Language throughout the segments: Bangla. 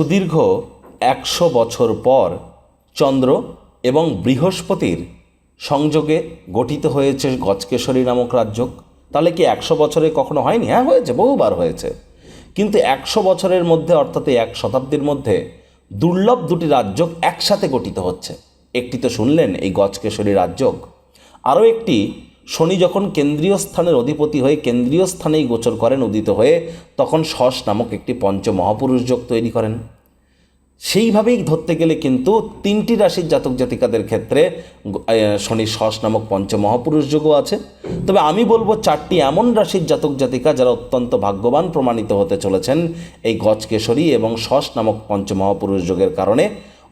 সুদীর্ঘ একশো বছর পর চন্দ্র এবং বৃহস্পতির সংযোগে গঠিত হয়েছে গজকেশরী নামক রাজ্য। তাহলে কি একশো বছরে কখনো হয়নি? হ্যাঁ হয়েছে, বহুবার হয়েছে। কিন্তু একশো বছরের মধ্যে, অর্থাৎ এক শতাব্দীর মধ্যে, দুর্লভ দুটি রাজ্য একসাথে গঠিত হচ্ছে। একটি তো শুনলেন, এই গজকেশরী রাজ্য। আরও একটি শনি যখন কেন্দ্রীয় স্থানের অধিপতি হয়ে কেন্দ্রীয় স্থানেই গোচর করেন উদিত হয়ে, তখন শস নামক একটি পঞ্চ মহাপুরুষ যোগ তৈরি করেন। সেইভাবেই ধরতে গেলে কিন্তু তিনটি রাশির জাতক জাতিকাদের ক্ষেত্রে শনি শস নামক পঞ্চ মহাপুরুষ যোগও আছে। তবে আমি বলব চারটি এমন রাশির জাতক জাতিকা যারা অত্যন্ত ভাগ্যবান প্রমাণিত হতে চলেছেন, এই গজকেশরী এবং শস নামক পঞ্চ মহাপুরুষ যোগের কারণে।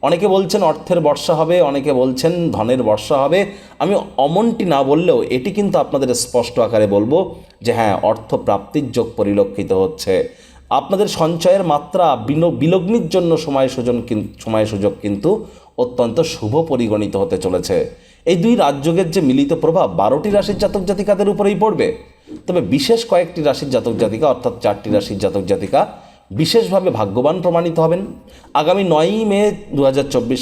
অনেকে বলছেন অর্থের বর্ষা হবে, অনেকে বলছেন ধনের বর্ষা হবে। আমি অমনটি না বললেও এটি কিন্তু আপনাদের স্পষ্ট আকারে বলব যে হ্যাঁ অর্থ প্রাপ্তির যোগ পরিলক্ষিত হচ্ছে। আপনাদের সঞ্চয়ের মাত্রা বিলগ্নির জন্য সময় সুযোগ সময় সুযোগ কিন্তু অত্যন্ত শুভ পরিগণিত হতে চলেছে। এই দুই রাজযোগের যে মিলিত প্রভাব বারোটি রাশির জাতক জাতিকাদের উপরেই পড়বে। তবে বিশেষ কয়েকটি রাশির জাতক জাতিকা, অর্থাৎ চারটি রাশির জাতক জাতিকা বিশেষভাবে ভাগ্যবান প্রমাণিত হবেন। আগামী নয়ই মে দু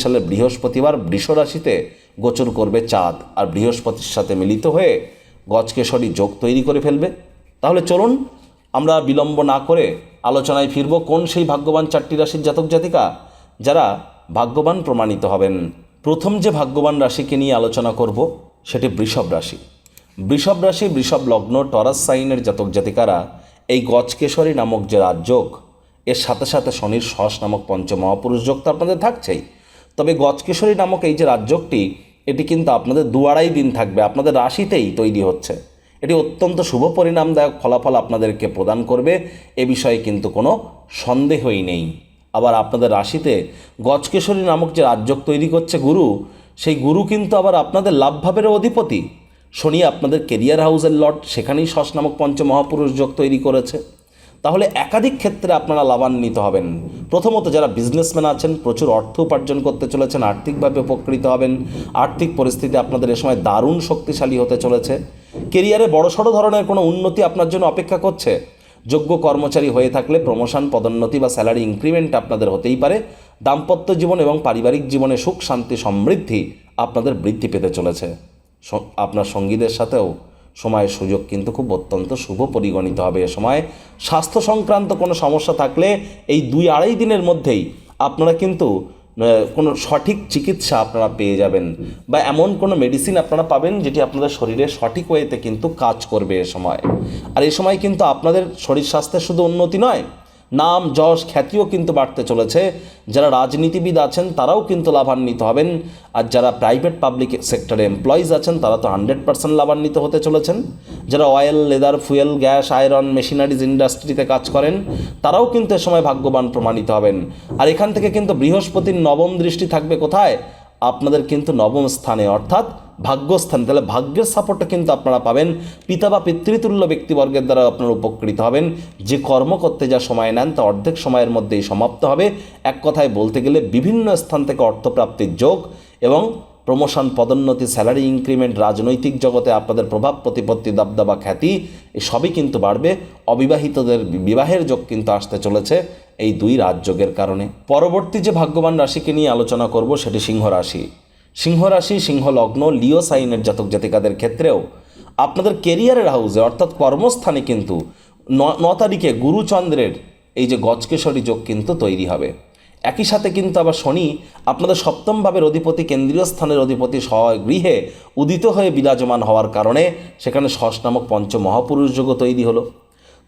সালের বৃহস্পতিবার বৃষ রাশিতে গোচর করবে চাঁদ, আর বৃহস্পতির সাথে মিলিত হয়ে গজকেশরী যোগ তৈরি করে ফেলবে। তাহলে চলুন, আমরা বিলম্ব না করে আলোচনায় ফিরব কোন সেই ভাগ্যবান চারটি রাশির জাতক জাতিকা যারা ভাগ্যবান প্রমাণিত হবেন। প্রথম যে ভাগ্যবান রাশিকে নিয়ে আলোচনা করব, সেটি বৃষভ রাশি। বৃষভ রাশি, বৃষভ লগ্ন, টরাস সাইনের জাতক জাতিকারা এই গজকেশরী নামক যে রাজযোগ এর সাথে সাথে শনির সস নামক পঞ্চ মহাপুরুষ যোগ তো আপনাদের থাকছেই। তবে গজকেশরী নামক এই যে রাজযোগটি, এটি কিন্তু আপনাদের দু আড়াই দিন থাকবে, আপনাদের রাশিতেই তৈরি হচ্ছে। এটি অত্যন্ত শুভ পরিণামদায়ক ফলাফল আপনাদেরকে প্রদান করবে, এ বিষয়ে কিন্তু কোনো সন্দেহই নেই। আবার আপনাদের রাশিতে গজকেশরী নামক যে রাজযোগ তৈরি করছে গুরু, সেই গুরু কিন্তু আবার আপনাদের লাভভাবেরও অধিপতি। শনি আপনাদের কেরিয়ার হাউসের লট সেখানেই শস নামক পঞ্চ মহাপুরুষ যোগ তৈরি করেছে। তাহলে একাধিক ক্ষেত্রে আপনারা লাভান্বিত হবেন। প্রথমত যারা বিজনেসম্যান আছেন, প্রচুর অর্থ উপার্জন করতে চলেছেন, আর্থিকভাবে উপকৃত হবেন। আর্থিক পরিস্থিতি আপনাদের এ সময় দারুণ শক্তিশালী হতে চলেছে। কেরিয়ারে বড়সড় ধরনের কোনো উন্নতি আপনার জন্য অপেক্ষা করছে। যোগ্য কর্মচারী হয়ে থাকলে প্রমোশন পদোন্নতি বা স্যালারি ইনক্রিমেন্ট আপনাদের হতেই পারে। দাম্পত্য জীবন এবং পারিবারিক জীবনে সুখ, শান্তি, সমৃদ্ধি আপনাদের বৃদ্ধি পেতে চলেছে। আপনার সঙ্গীদের সাথেও সময়ের সুযোগ কিন্তু খুব অত্যন্ত শুভ পরিগণিত হবে এ সময়। স্বাস্থ্য সংক্রান্ত কোনো সমস্যা থাকলে এই দুই আড়াই দিনের মধ্যেই আপনারা কিন্তু কোনো সঠিক চিকিৎসা আপনারা পেয়ে যাবেন বা এমন কোনো মেডিসিন আপনারা পাবেন যেটি আপনাদের শরীরে সঠিক ওয়েতে কিন্তু কাজ করবে এ সময়। আর এ সময় কিন্তু আপনাদের শরীর স্বাস্থ্যের শুধু উন্নতি নয় নাম, যশ, খ্যাতিও কিন্তু বাড়তে চলেছে। যারা রাজনীতিবিদ আছেন, তারাও কিন্তু লাভান্বিত হবেন। আর যারা প্রাইভেট পাবলিক সেক্টরে এমপ্লয়িজ আছেন, তারা তো হান্ড্রেড পার্সেন্ট লাভান্বিত হতে চলেছেন। যারা oil leather fuel gas iron machineries ইন্ডাস্ট্রিতে কাজ করেন, তারাও কিন্তু এ সময় ভাগ্যবান প্রমাণিত হবেন। আর এখান থেকে কিন্তু বৃহস্পতির নবম দৃষ্টি থাকবে কোথায়? আপনাদের কিন্তু নবম স্থানে। অর্থাৎ ভাগ্যস্থানে। তাহলে ভাগ্যের সাপোর্টটা কিন্তু আপনারা পাবেন। পিতা বা পিতৃতুল্য ব্যক্তিবর্গের দ্বারা আপনারা উপকৃত হবেন। যে কর্ম করতে যা সময় নেন, তা অর্ধেক সময়ের মধ্যেই সমাপ্ত হবে। এক কথায় বলতে গেলে বিভিন্ন স্থান থেকে অর্থপ্রাপ্তির যোগ এবং প্রমোশন পদোন্নতি স্যালারি ইনক্রিমেন্ট রাজনৈতিক জগতে আপনাদের প্রভাব, প্রতিপত্তি, দাবদাবা, খ্যাতি সবই কিন্তু বাড়বে। অবিবাহিতদের বিবাহের যোগ কিন্তু আসতে চলেছে এই দুই রাজযোগের কারণে। পরবর্তী যে ভাগ্যবান রাশিকে নিয়ে আলোচনা করব, সেটি সিংহ রাশি। সিংহ রাশি সিংহ লগ্ন লিও সাইনের জাতক জাতিকাদের ক্ষেত্রেও আপনাদের কেরিয়ারের হাউসে, অর্থাৎ কর্মস্থানে কিন্তু ন তারিখে গুরুচন্দ্রের এই যে গজকেশরী যোগ কিন্তু তৈরি হবে। একই সাথে কিন্তু আবার শনি আপনাদের সপ্তম ভাবের অধিপতি, কেন্দ্রীয় স্থানের অধিপতি গৃহে উদিত হয়ে বিরাজমান হওয়ার কারণে সেখানে শস নামক পঞ্চ মহাপুরুষ যোগও তৈরি হলো।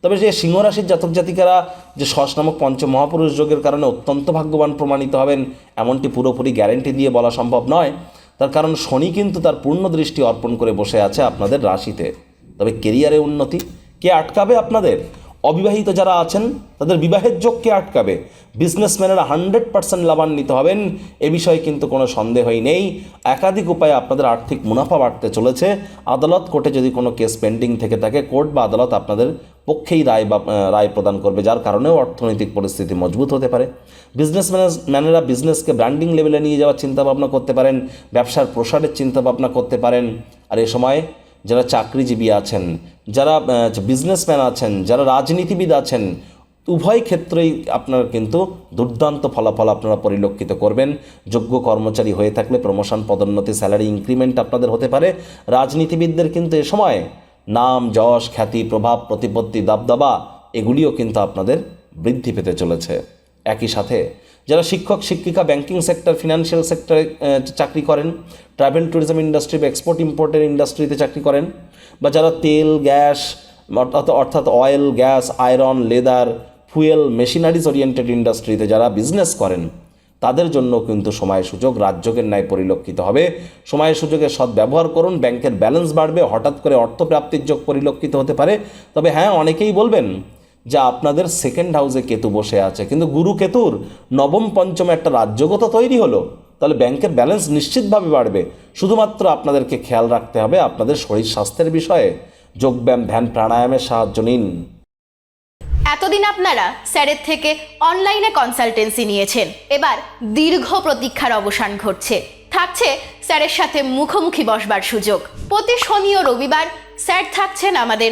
তবে যে সিংহরাশির জাতক জাতিকারা যে শস নামক পঞ্চ মহাপুরুষ যোগের কারণে অত্যন্ত ভাগ্যবান প্রমাণিত হবেন, এমনটি পুরোপুরি গ্যারেন্টি দিয়ে বলা সম্ভব নয়। তার কারণ শনি কিন্তু তার পূর্ণ দৃষ্টি অর্পণ করে বসে আছে আপনাদের রাশিতে। তবে কেরিয়ারে উন্নতি কে আটকাবে আপনাদের? অবিবাহিত যারা আছেন, তাদের বিবাহের যোগকে আটকাবে। বিজনেসম্যানেরা হান্ড্রেড পার্সেন্ট লাভান্বিত হবেন। এ বিষয়ে কিন্তু কোনো সন্দেহই নেই। একাধিক উপায়ে আপনাদের আর্থিক মুনাফা বাড়তে চলেছে। আদালত কোর্টে যদি কোনো কেস পেন্ডিং থেকে থাকে, কোর্ট বা আদালত আপনাদের পক্ষেই রায় বা রায় প্রদান করবে, যার কারণেও অর্থনৈতিক পরিস্থিতি মজবুত হতে পারে। বিজনেস ম্যানেরা বিজনেসকে ব্র্যান্ডিং লেভেলে নিয়ে যাওয়ার চিন্তাভাবনা করতে পারেন। ব্যবসার প্রসারের চিন্তাভাবনা করতে পারেন। আর এ সময় যারা চাকরিজীবী আছেন, যারা বিজনেসম্যান আছেন, যারা রাজনীতিবিদ আছেন, উভয় ক্ষেত্রেই আপনার কিন্তু দুর্দান্ত ফলাফল আপনারা পরিলক্ষিত করবেন। যোগ্য কর্মচারী হয়ে থাকলে প্রমোশন পদোন্নতি স্যালারি ইনক্রিমেন্ট আপনাদের হতে পারে। রাজনীতিবিদদের কিন্তু এ সময় নাম, যশ, খ্যাতি, প্রভাব, প্রতিপত্তি, দাবদাবা, এগুলিও কিন্তু আপনাদের বৃদ্ধি পেতে চলেছে। একই সাথে যারা শিক্ষক, শিক্ষিকা ব্যাংকিং সেক্টর ফিনান্সিয়াল সেক্টরে চাকরি করেন ট্রাভেল ট্যুরিজম ইন্ডাস্ট্রি বা এক্সপোর্ট ইম্পোর্টের ইন্ডাস্ট্রিতে চাকরি করেন, বা যারা তেল, গ্যাস অর্থাৎ অর্থাৎ oil gas iron leather fuel machineries oriented ইন্ডাস্ট্রিতে যারা বিজনেস করেন, তাদের জন্য কিন্তু সময় সুযোগ রাজ্যকের ন্যায় পরিলক্ষিত হবে। সময় সুযোগের সৎ ব্যবহার করুন ব্যাংকের ব্যালেন্স বাড়বে, হঠাৎ করে অর্থ প্রাপ্তির যোগ পরিলক্ষিত হতে পারে। তবে হ্যাঁ অনেকেই বলবেন যে আপনাদের সেকেন্ড হাউসে কেতু বসে আছে। কিন্তু গুরু কেতুর নবম, পঞ্চমে একটা রাজ্যগত তৈরি হলো। তাহলে ব্যাংকের ব্যালেন্স নিশ্চিতভাবে বাড়বে। শুধুমাত্র আপনাদেরকে খেয়াল রাখতে হবে আপনাদের শরীর স্বাস্থ্যের বিষয়ে। যোগব্যায়াম, ধ্যান, প্রাণায়ামের সাহায্য নিন। এতদিন আপনারা স্যারের থেকে অনলাইনে কনসালটেন্সি নিয়েছেন। এবার দীর্ঘ প্রতীক্ষার অবসান ঘটছে। থাকছে স্যারের সাথে মুখোমুখি বসবার সুযোগ। প্রতি শনি ও রবিবার স্যার থাকছেন আমাদের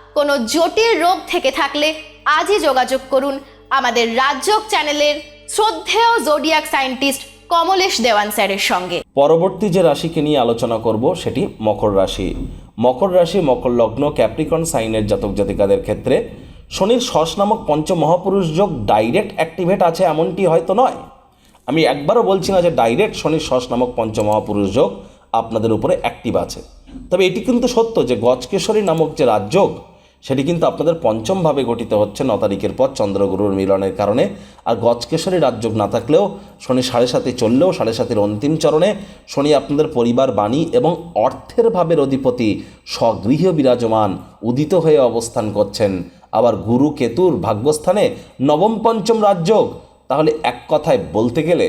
কোনো জটিল রোগ থেকে থাকলে আজই যোগাযোগ করুন আমাদের রাজযোগ চ্যানেলের শ্রদ্ধেয় জোডিয়াক সায়েন্টিস্ট কমলেশ দেওয়ান স্যারের সঙ্গে। পরবর্তী যে রাশিকে নিয়ে আলোচনা করব সেটি মকর রাশি। মকর রাশি, মকর লগ্ন ক্যাপ্রিকন সাইনের জাতক জাতিকাদের ক্ষেত্রে শনির শস নামক পঞ্চ মহাপুরুষ যোগ ডাইরেক্ট অ্যাক্টিভেট আছে এমনটি হয়তো নয়। আমি একবারও বলছি না যে ডাইরেক্ট শনির শস নামক পঞ্চমহাপুরুষ যোগ আপনাদের উপরে অ্যাক্টিভ আছে। তবে এটি কিন্তু সত্য যে গজকেশরী নামক যে রাজযোগ সেটি কিন্তু আপনাদের পঞ্চমভাবে গঠিত হচ্ছে ন তারিখের পর চন্দ্রগুরুর মিলনের কারণে। আর গজকেশরী রাজযোগ না থাকলেও শনি সাড়ে সাতে চললেও সাড়ে সাতের অন্তিম চরণে শনি আপনাদের পরিবার, বাণী এবং অর্থের ভাবের অধিপতি স্বগৃহ বিরাজমান, উদিত হয়ে অবস্থান করছেন। আবার গুরু কেতুর ভাগ্যস্থানে নবম পঞ্চম রাজযোগ। তাহলে এক কথায় বলতে গেলে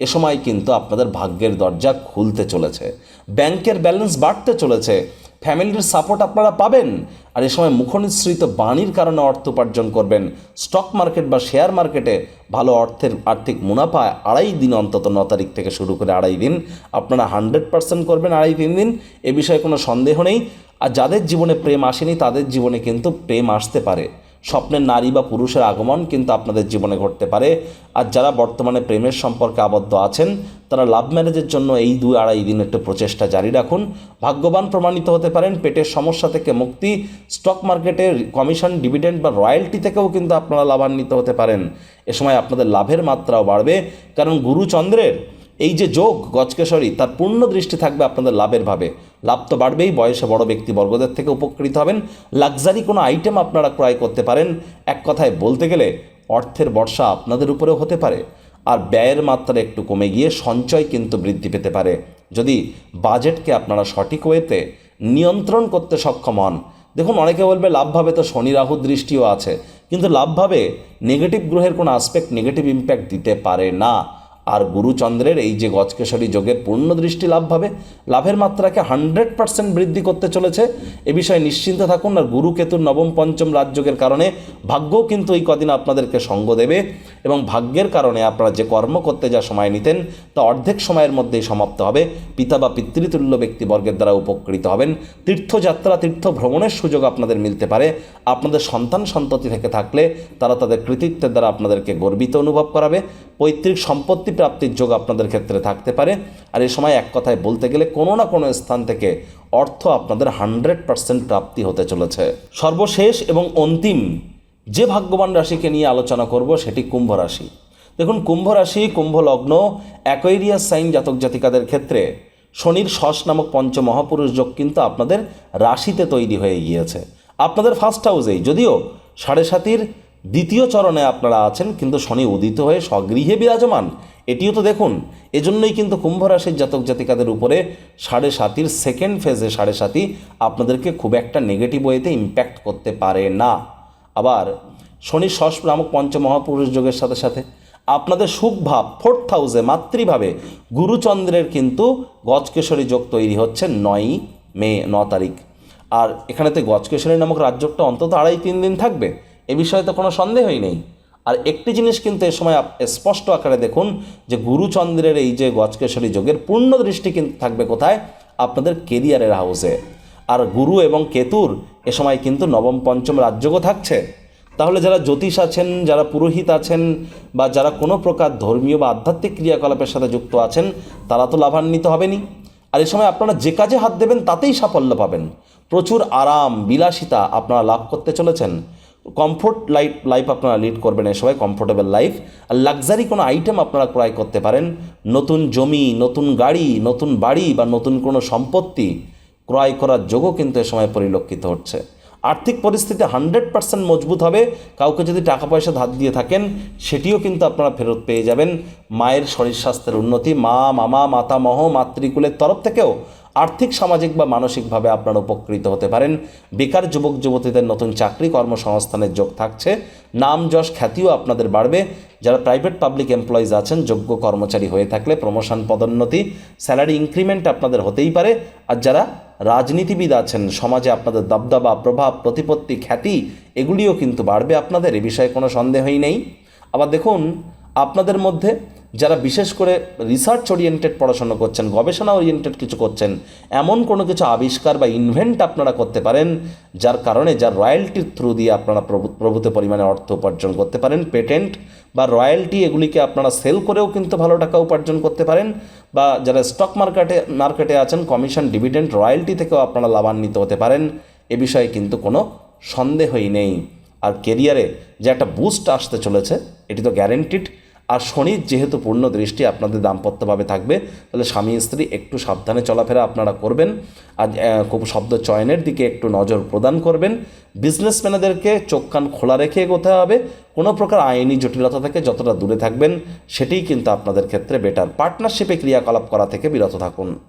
এ সময় কিন্তু আপনাদের ভাগ্যের দরজা খুলতে চলেছে। ব্যাংকের ব্যালেন্স বাড়তে চলেছে। ফ্যামিলির সাপোর্ট আপনারা পাবেন। আর এ সময় মুখনিসৃত বাণীর কারণে অর্থ উপার্জন করবেন। স্টক মার্কেট বা শেয়ার মার্কেটে ভালো অর্থের আর্থিক মুনাফা আড়াই দিন অন্তত ন তারিখ থেকে শুরু করে আড়াই দিন। আপনারা হান্ড্রেড পার্সেন্ট করবেন আড়াই তিন দিন। এ বিষয়ে কোনো সন্দেহ নেই। আর যাদের জীবনে প্রেম আসেনি, তাদের জীবনে কিন্তু প্রেম আসতে পারে। স্বপ্নের নারী বা পুরুষের আগমন কিন্তু আপনাদের জীবনে ঘটতে পারে। আর যারা বর্তমানে প্রেমের সম্পর্কে আবদ্ধ আছেন, তারা লাভ ম্যারেজের জন্য এই দুই আড়াই দিন একটু প্রচেষ্টা জারি রাখুন। ভাগ্যবান প্রমাণিত হতে পারেন, পেটের সমস্যা থেকে মুক্তি স্টক মার্কেটের কমিশন ডিভিডেন্ড বা রয়্যালটি থেকেও কিন্তু আপনারা লাভান্বিত হতে পারেন। এ সময় আপনাদের লাভের মাত্রাও বাড়বে। কারণ গুরু চন্দ্রের এই যে যোগ, গজকেশরী, তার পূর্ণ দৃষ্টি থাকবে আপনাদের লাভের ভাবে। লাভ তো বাড়বেই, বয়সে বড় ব্যক্তিবর্গদের থেকে উপকৃত হবেন। লাক্সারি কোনো আইটেম আপনারা ক্রয় করতে পারেন। এক কথায় বলতে গেলে, অর্থের বর্ষা আপনাদের উপরেও হতে পারে। আর ব্যয়ের মাত্রা একটু কমে গিয়ে সঞ্চয় কিন্তু বৃদ্ধি পেতে পারে। যদি বাজেটকে আপনারা সঠিক ওয়েতে নিয়ন্ত্রণ করতে সক্ষম হন। দেখুন, অনেকে বলবে লাভভাবে তো শনি রাহু দৃষ্টিও আছে। কিন্তু লাভভাবে নেগেটিভ গ্রহের কোনো আসপেক্ট নেগেটিভ ইম্প্যাক্ট দিতে পারে না। আর গুরুচন্দ্রের এই যে গজকেশরী যোগের পূর্ণ দৃষ্টি লাভ হবে লাভের মাত্রাকে হান্ড্রেড পার্সেন্ট বৃদ্ধি করতে চলেছে। এ বিষয়ে নিশ্চিন্ত থাকুন, আর গুরুকেতুর নবম পঞ্চম রাজযোগের কারণে ভাগ্যও কিন্তু এই কদিন আপনাদেরকে সঙ্গ দেবে। এবং ভাগ্যের কারণে আপনারা যে কর্ম করতে যা সময় নিতেন, তা অর্ধেক সময়ের মধ্যেই সমাপ্ত হবে। পিতা বা পিতৃতুল্য ব্যক্তিবর্গের দ্বারা উপকৃত হবেন। তীর্থযাত্রা তীর্থ ভ্রমণের সুযোগ আপনাদের মিলতে পারে। আপনাদের সন্তান সন্ততি থেকে থাকলে তারা তাদের কৃতিত্বের দ্বারা আপনাদেরকে গর্বিত অনুভব করাবে। পৈতৃক সম্পত্তি প্রাপ্তির যোগ আপনাদের ক্ষেত্রে থাকতে পারে। আর এ সময় এক কথায় বলতে গেলে কোনো না কোনো স্থান থেকে অর্থ আপনাদের হান্ড্রেড পার্সেন্ট প্রাপ্তি হতে চলেছে। সর্বশেষ এবং অন্তিম যে ভাগ্যবান রাশিকে নিয়ে আলোচনা করব সেটি কুম্ভ রাশি। দেখুন, কুম্ভ রাশি, কুম্ভ লগ্ন অ্যাকোয়েরিয়াস সাইন জাতক জাতিকাদের ক্ষেত্রে শনির শস নামক পঞ্চ মহাপুরুষ যোগ কিন্তু আপনাদের রাশিতে তৈরি হয়ে গিয়েছে। আপনাদের ফার্স্ট হাউসেই যদিও সাড়ে সাতির দ্বিতীয় চরণে আপনারা আছেন, কিন্তু শনি উদিত হয়ে স্বগৃহে বিরাজমান। এটিও তো দেখুন, এজন্যই কিন্তু কুম্ভ রাশির জাতক জাতিকাদের উপরে সাড়ে সাতির সেকেন্ড ফেজে সাড়ে সাতি আপনাদেরকে খুব একটা নেগেটিভ ওয়েতে ইম্প্যাক্ট করতে পারে না। আবার শনি ষষ্ঠ নামক পঞ্চমহাপুরুষ যোগের সাথে সাথে আপনাদের সুখভাব ফোর্থ হাউসে মাতৃভাবে গুরুচন্দ্রের কিন্তু গজকেশরী যোগ তৈরি হচ্ছে নয়ই মে, ন তারিখ। আর এখানেতে গজকেশরী নামক রাজযোগটা অন্তত আড়াই তিন দিন থাকবে, এ বিষয়ে তো কোনো সন্দেহই নেই। আর একটি জিনিস কিন্তু এ সময় স্পষ্ট আকারে দেখুন যে গুরুচন্দ্রের এই যে গজকেশরী যোগের পূর্ণ দৃষ্টি কিন্তু থাকবে কোথায়? আপনাদের কেরিয়ারের হাউসে। আর গুরু এবং কেতুর এ সময় কিন্তু নবম, পঞ্চম রাজযোগও থাকছে। তাহলে যারা জ্যোতিষ আছেন, যারা পুরোহিত আছেন বা যারা কোনো প্রকার ধর্মীয় বা আধ্যাত্মিক ক্রিয়াকলাপের সাথে যুক্ত আছেন, তারা তো লাভান্বিত হবেনই। আর এ সময় আপনারা যে কাজে হাত দেবেন, তাতেই সাফল্য পাবেন। প্রচুর আরাম, বিলাসিতা আপনারা লাভ করতে চলেছেন। কমফোর্ট লাইফ লাইফ আপনারা লিড করবেন এ সময়, কমফোর্টেবল লাইফ। আর লাক্সারি কোনো আইটেম আপনারা ক্রয় করতে পারেন। নতুন জমি, নতুন গাড়ি, নতুন বাড়ি বা নতুন কোনো সম্পত্তি। ক্রয় করার যোগও কিন্তু এ সময় পরিলক্ষিত হচ্ছে। আর্থিক পরিস্থিতি হান্ড্রেড পার্সেন্ট মজবুত হবে। কাউকে যদি টাকা পয়সা ধার দিয়ে থাকেন, সেটিও কিন্তু আপনারা ফেরত পেয়ে যাবেন। মায়ের শরীর স্বাস্থ্যের উন্নতি, মা, মামা, মাতামহ, মাতৃকুলের তরফ থেকেও আর্থিক, সামাজিক বা মানসিকভাবে আপনারা উপকৃত হতে পারেন। বেকার যুবক, যুবতীদের নতুন চাকরি কর্মসংস্থানের যোগ থাকছে। নাম যশ খ্যাতিও আপনাদের বাড়বে। যারা প্রাইভেট পাবলিক এমপ্লয়িজ আছেন, যোগ্য কর্মচারী হয়ে থাকলে প্রমোশন পদোন্নতি স্যালারি ইনক্রিমেন্ট আপনাদের হতেই পারে। আর যারা রাজনীতিবিদ আছেন, সমাজে আপনাদের দবদবা, প্রভাব, প্রতিপত্তি, খ্যাতি, এগুলিও কিন্তু বাড়বে আপনাদের, এ বিষয়ে কোনো সন্দেহই নেই। আবার দেখুন, আপনাদের মধ্যে যারা বিশেষ করে রিসার্চ ওরিয়েন্টেড পড়াশোনা করছেন, গবেষণা ওরিয়েন্টেড কিছু করছেন, এমন কোনো কিছু আবিষ্কার বা ইনভেন্ট আপনারা করতে পারেন, যার কারণে, যার রয়্যালটির থ্রু দিয়ে আপনারা প্রভু- প্রভূত পরিমাণে অর্থ উপার্জন করতে পারেন পেটেন্ট বা রয়্যালটি এগুলিকে আপনারা সেল করেও কিন্তু ভালো টাকা উপার্জন করতে পারেন, বা যারা স্টক মার্কেটে মার্কেটে আছেন কমিশন ডিভিডেন্ট রয়্যালটি থেকেও আপনারা লাভান্বিত হতে পারেন, এ বিষয়ে কিন্তু কোনো সন্দেহই নেই। আর কেরিয়ারে যে একটা বুস্ট আসতে চলেছে, এটি তো গ্যারেন্টিড আর শনির যেহেতু পূর্ণ দৃষ্টি আপনাদের দাম্পত্যভাবে থাকবে, তাহলে স্বামী স্ত্রী একটু সাবধানে চলাফেরা আপনারা করবেন। আর খুব শব্দ চয়নের দিকে একটু নজর প্রদান করবেন। বিজনেসম্যানেদেরকে চোখ কান খোলা রেখে এগোতে হবে। কোনো প্রকার আইনি জটিলতা থেকে যতটা দূরে থাকবেন, সেটিই কিন্তু আপনাদের ক্ষেত্রে বেটার পার্টনারশিপে ক্রিয়াকলাপ করা থেকে বিরত থাকুন।